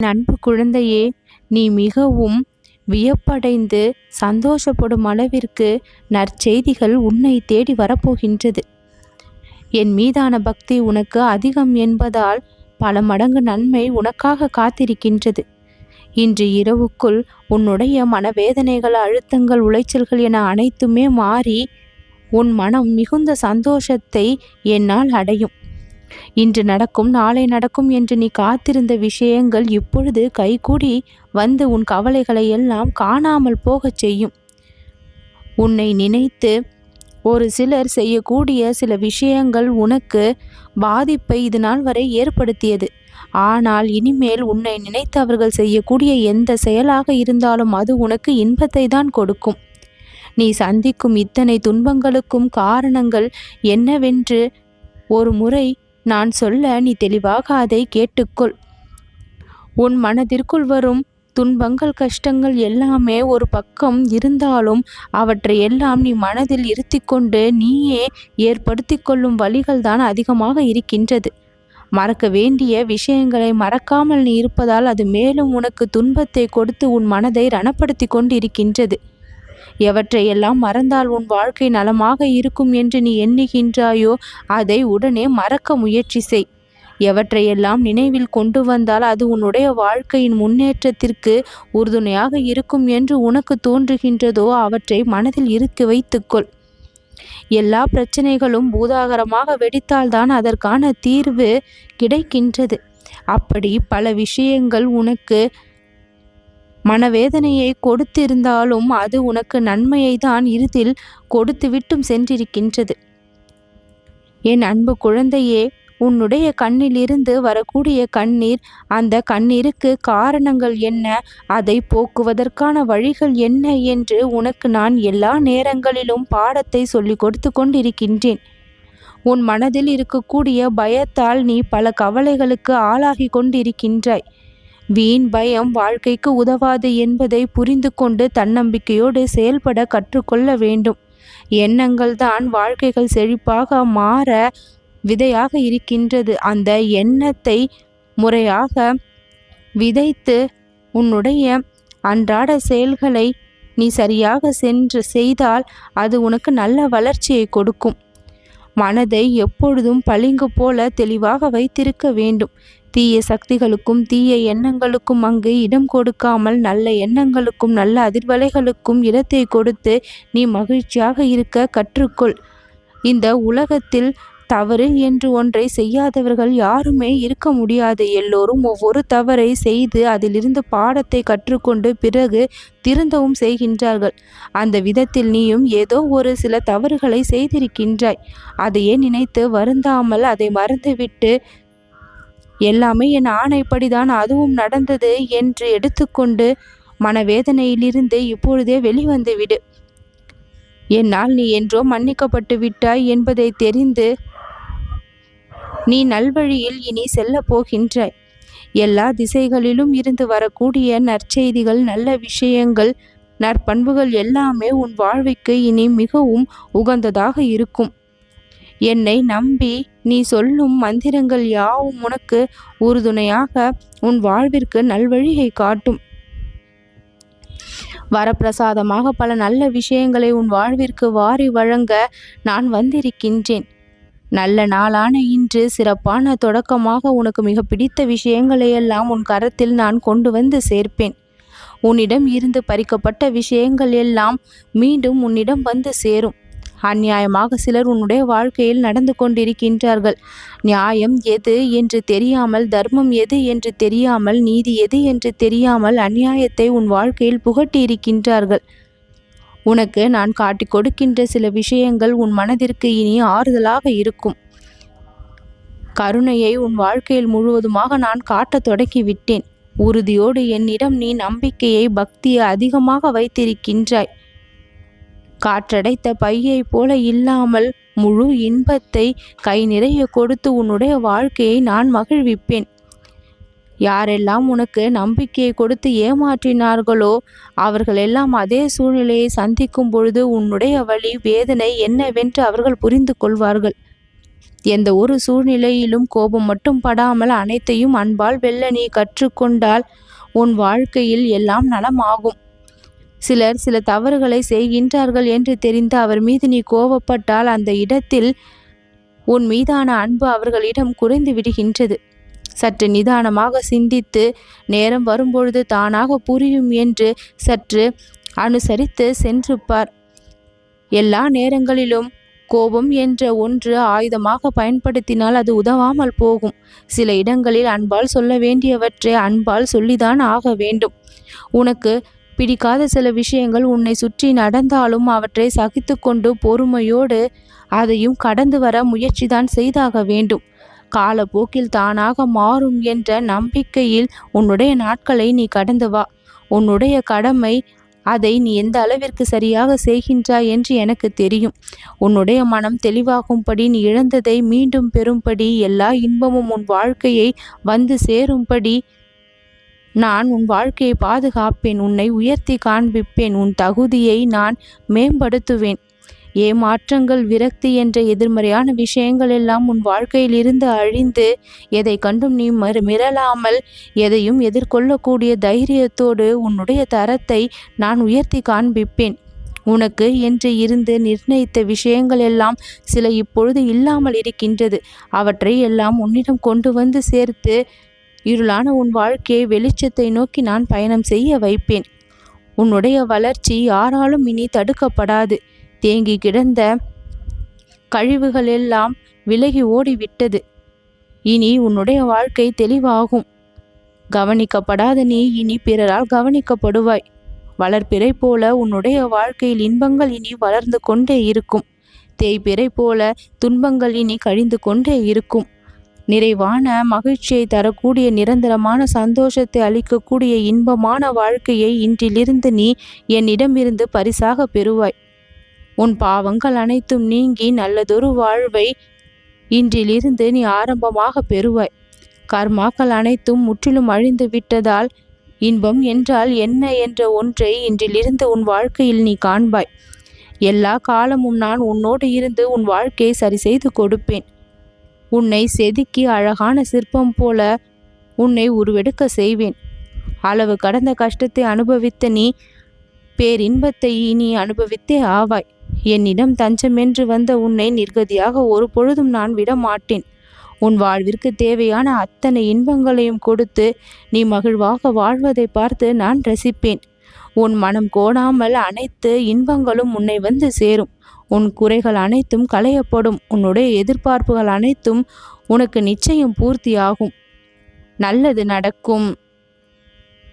அன்பு குழந்தையே நீ மிகவும் வியப்படைந்து சந்தோஷப்படும் அளவிற்கு நற்செய்திகள் உன்னை தேடி வரப்போகின்றது. என் மீதான பக்தி உனக்கு அதிகம் என்பதால் பல மடங்கு நன்மை உனக்காக காத்திருக்கின்றது. இன்று இரவுக்குள் உன்னுடைய மனவேதனைகள் அழுத்தங்கள் உளைச்சல்கள் என அனைத்துமே மாறி உன் மனம் மிகுந்த சந்தோஷத்தை என்னால் அடையும். இன்று நடக்கும் நாளை நடக்கும் என்று நீ காத்திருந்த விஷயங்கள் இப்பொழுது கைகூடி வந்து உன் கவலைகளை எல்லாம் காணாமல் போகச் செய்யும். உன்னை நினைத்து ஒரு சிலர் செய்யக்கூடிய சில விஷயங்கள் உனக்கு பாதிப்பை இது நாள் வரை ஏற்படுத்தியது. ஆனால் இனிமேல் உன்னை நினைத்து அவர்கள் செய்யக்கூடிய எந்த செயலாக இருந்தாலும் அது உனக்கு இன்பத்தை தான் கொடுக்கும். நீ சந்திக்கும் இத்தனை துன்பங்களுக்கும் காரணங்கள் என்னவென்று ஒரு முறை நான் சொல்ல நீ தெளிவாக அதை கேட்டுக்கொள். உன் மனதிற்குள் வரும் துன்பங்கள் கஷ்டங்கள் எல்லாமே ஒரு பக்கம் இருந்தாலும் அவற்றை எல்லாம் நீ மனதில் இருத்தி கொண்டு நீயே ஏற்படுத்தி கொள்ளும் வழிகள் தான் அதிகமாக இருக்கின்றது. மறக்க வேண்டிய விஷயங்களை மறக்காமல் நீ இருப்பதால் அது மேலும் உனக்கு துன்பத்தை கொடுத்து உன் மனதை ரணப்படுத்தி கொண்டு இருக்கின்றது எவற்றையெல்லாம் மறந்தால் உன் வாழ்க்கை நலமாக இருக்கும் என்று நீ எண்ணுகின்றாயோ அதை உடனே மறக்க முயற்சி செய். எவற்றையெல்லாம் நினைவில் கொண்டு வந்தால் அது உன்னுடைய வாழ்க்கையின் முன்னேற்றத்திற்கு உறுதுணையாக இருக்கும் என்று உனக்கு தோன்றுகின்றதோ அவற்றை மனதில் இருக்க வைத்துக்கொள். எல்லா பிரச்சனைகளும் பூதாகரமாக வெடித்தால்தான் அதற்கான தீர்வு கிடைக்கின்றது. அப்படி பல விஷயங்கள் உனக்கு மனவேதனையை கொடுத்திருந்தாலும் அது உனக்கு நன்மையை தான் இறுதில் கொடுத்துவிட்டும் சென்றிருக்கின்றது. என் அன்பு குழந்தையே உன்னுடைய கண்ணிலிருந்து வரக்கூடிய கண்ணீர் அந்த கண்ணீருக்கு காரணங்கள் என்ன? அதை போக்குவதற்கான வழிகள் என்ன என்று உனக்கு நான் எல்லா நேரங்களிலும் பாடத்தை சொல்லிக் கொடுத்து கொண்டிருக்கின்றேன். உன் மனதில் இருக்கக்கூடிய பயத்தால் நீ பல கவலைகளுக்கு ஆளாகி கொண்டிருக்கின்றாய். வீண் பயம் வாழ்க்கைக்கு உதவாது என்பதை புரிந்து கொண்டு தன்னம்பிக்கையோடு செயல்பட கற்றுக்கொள்ள வேண்டும். எண்ணங்கள் தான் வாழ்க்கைகள் செழிப்பாக மாற விதையாக இருக்கின்றது. அந்த எண்ணத்தை முறையாக விதைத்து உன்னுடைய அன்றாட செயல்களை நீ சரியாக சென்று செய்தால் அது உனக்கு நல்ல வளர்ச்சியை கொடுக்கும். மனதை எப்பொழுதும் பளிங்கு போல தெளிவாக வைத்திருக்க வேண்டும். தீய சக்திகளுக்கும் தீய எண்ணங்களுக்கும் அங்கு இடம் கொடுக்காமல் நல்ல எண்ணங்களுக்கும் நல்ல அதிர்வலைகளுக்கும் இடத்தை கொடுத்து நீ மகிழ்ச்சியாக இருக்க கற்றுக்கொள். இந்த உலகத்தில் தவறு என்று ஒன்றை செய்யாதவர்கள் யாருமே இருக்க முடியாது. எல்லோரும் ஒவ்வொரு தவறை செய்து அதிலிருந்து பாடத்தை கற்றுக்கொண்டு பிறகு திருந்தவும் செய்கின்றார்கள். அந்த விதத்தில் நீயும் ஏதோ ஒரு சில தவறுகளை செய்திருக்கின்றாய். அதையே நினைத்து வருந்தாமல் அதை மறந்துவிட்டு எல்லாமே என் ஆணைப்படிதான் அதுவும் நடந்தது என்று எடுத்துக்கொண்டு மனவேதனையிலிருந்து இப்பொழுதே வெளிவந்து விடு என்னால் நீ என்றோ மன்னிக்கப்பட்டு விட்டாய் என்பதை தெரிந்து நீ நல்வழியில் இனி செல்ல போகின்றாய். எல்லா திசைகளிலும் இருந்து வரக்கூடிய நற்செய்திகள் நல்ல விஷயங்கள் நற்பண்புகள் எல்லாமே உன் வாழ்வுக்கு இனி மிகவும் உகந்ததாக இருக்கும். என்னை நம்பி நீ சொல்லும் மந்திரங்கள் யாவும் உனக்கு உறுதுணையாக உன் வாழ்விற்கு நல்வழியை காட்டும். வரப்பிரசாதமாக பல நல்ல விஷயங்களை உன் வாழ்விற்கு வாரி வழங்க நான் வந்திருக்கின்றேன். நல்ல நாளான இன்று சிறப்பான தொடக்கமாக உனக்கு மிக பிடித்த விஷயங்களையெல்லாம் உன் கரத்தில் நான் கொண்டு வந்து சேர்ப்பேன். உன்னிடம் இருந்து பறிக்கப்பட்ட விஷயங்கள் எல்லாம் மீண்டும் உன்னிடம் வந்து சேரும். அந்நியாயமாக சிலர் உன்னுடைய வாழ்க்கையில் நடந்து கொண்டிருக்கின்றார்கள். நியாயம் எது என்று தெரியாமல் தர்மம் எது என்று தெரியாமல் நீதி எது என்று தெரியாமல் அந்நியாயத்தை உன் வாழ்க்கையில் புகட்டியிருக்கின்றார்கள். உனக்கு நான் காட்டி கொடுக்கின்ற சில விஷயங்கள் உன் மனதிற்கு இனி ஆறுதலாக இருக்கும். கருணையை உன் வாழ்க்கையில் முழுவதுமாக நான் காட்டத் தொடங்கிவிட்டேன் உறுதியோடு என்னிடம் நீ நம்பிக்கையை பக்தியை அதிகமாக வைத்திருக்கின்றாய். காற்றடைத்த பையை போல இல்லாமல் முழு இன்பத்தை கை நிறைய கொடுத்து உன்னுடைய வாழ்க்கையை நான் மகிழ்விப்பேன். யாரெல்லாம் உனக்கு நம்பிக்கையை கொடுத்து ஏமாற்றினார்களோ அவர்களெல்லாம் அதே சூழ்நிலையை சந்திக்கும் பொழுது உன்னுடைய வழி வேதனை என்னவென்று அவர்கள் புரிந்து கொள்வார்கள். எந்த ஒரு சூழ்நிலையிலும் கோபம் மட்டும் படாமல் அனைத்தையும் அன்பால் வெல்ல நீ கற்றுக்கொண்டால் உன் வாழ்க்கையில் எல்லாம் நலமாகும். சிலர் சில தவறுகளை செய்கின்றார்கள் என்று தெரிந்து அவர் மீது நீ கோபப்பட்டால் அந்த இடத்தில் உன் மீதான அன்பு அவர்களிடம் குறைந்து விடுகின்றது. சற்று நிதானமாக சிந்தித்து நேரம் வரும்பொழுது தானாக புரியும் என்று சற்று அனுசரித்து சென்று பார் எல்லா நேரங்களிலும் கோபம் என்ற ஒன்று ஆயுதமாக பயன்படுத்தினால் அது உதவாமல் போகும். சில இடங்களில் அன்பால் சொல்ல வேண்டியவற்றை அன்பால் சொல்லிதான் ஆக வேண்டும். உனக்கு பிடிக்காத சில விஷயங்கள் உன்னை சுற்றி நடந்தாலும் அவற்றை சகித்து கொண்டு பொறுமையோடு அதையும் கடந்து வர முயற்சிதான் செய்தாக வேண்டும். காலப்போக்கில் தானாக மாறும் என்ற நம்பிக்கையில் உன்னுடைய நாட்களை நீ கடந்து வா. உன்னுடைய கடமை அதை நீ எந்த அளவிற்கு சரியாக செய்கின்றாய் என்று எனக்கு தெரியும். உன்னுடைய மனம் தெளிவாகும்படி நீ இழந்ததை மீண்டும் பெறும்படி எல்லா இன்பமும் உன் வாழ்க்கையை வந்து சேரும்படி நான் உன் வாழ்க்கையை பாதுகாப்பேன் உன்னை உயர்த்தி காண்பிப்பேன் உன் தகுதியை நான் மேம்படுத்துவேன். ஏமாற்றங்கள் விரக்தி என்ற எதிர்மறையான விஷயங்கள் எல்லாம் உன் வாழ்க்கையில் இருந்து அழிந்து எதை கண்டும் நீ மறு மிரளாமல் எதையும் எதிர்கொள்ளக்கூடிய தைரியத்தோடு உன்னுடைய தரத்தை நான் உயர்த்தி காண்பிப்பேன். உனக்கு என்று இருந்து நிர்ணயித்த விஷயங்கள் எல்லாம் சில இப்பொழுது இல்லாமல் இருக்கின்றது. அவற்றை எல்லாம் உன்னிடம் கொண்டு வந்து சேர்த்து இருளான உன் வாழ்க்கையை வெளிச்சத்தை நோக்கி நான் பயணம் செய்ய வைப்பேன். உன்னுடைய வளர்ச்சி யாராலும் இனி தடுக்கப்படாது. தேங்கி கிடந்த கழிவுகள் எல்லாம் விலகி ஓடிவிட்டது. இனி உன்னுடைய வாழ்க்கை தெளிவாகும். கவனிக்கப்படாத நீ இனி பிறரால் கவனிக்கப்படுவாய். வளர்ப்பிறை போல உன்னுடைய வாழ்க்கையில் இன்பங்கள் இனி வளர்ந்து கொண்டே இருக்கும். தேய்பிறை போல துன்பங்கள் இனி கழிந்து கொண்டே இருக்கும். நிறைவான மகிழ்ச்சியை தரக்கூடிய நிரந்தரமான சந்தோஷத்தை அளிக்கக்கூடிய இன்பமான வாழ்க்கையை இன்றிலிருந்து நீ என்னிடமிருந்து பரிசாக பெறுவாய். உன் பாவங்கள் அனைத்தும் நீங்கி நல்லதொரு வாழ்வை இன்றிலிருந்து நீ ஆரம்பமாக பெறுவாய். கர்மாக்கள் அனைத்தும் முற்றிலும் அழிந்து விட்டதால் இன்பம் என்றால் என்ன என்ற ஒன்றை இன்றிலிருந்து உன் வாழ்க்கையில் நீ காண்பாய். எல்லா காலமும் நான் உன்னோடு இருந்து உன் வாழ்க்கையை சரி செய்து கொடுப்பேன். உன்னை செதுக்கி அழகான சிற்பம் போல உன்னை உருவெடுக்க செய்வேன். அளவு கடந்த கஷ்டத்தை அனுபவித்த நீ பேரின்பத்தை இனி அனுபவித்தே ஆவாய். என்னிடம் தஞ்சமென்று வந்த உன்னை நிர்கதியாக ஒரு பொழுதும் நான் விட மாட்டேன். உன் வாழ்விற்கு தேவையான அத்தனை இன்பங்களையும் கொடுத்து நீ மகிழ்வாக வாழ்வதை பார்த்து நான் ரசிப்பேன். உன் மனம் கோடாமல் அனைத்து இன்பங்களும் உன்னை வந்து சேரும். உன் குறைகள் அனைத்தும் களையப்படும். உன்னுடைய எதிர்பார்ப்புகள் அனைத்தும் உனக்கு நிச்சயம் பூர்த்தியாகும். நல்லது நடக்கும்.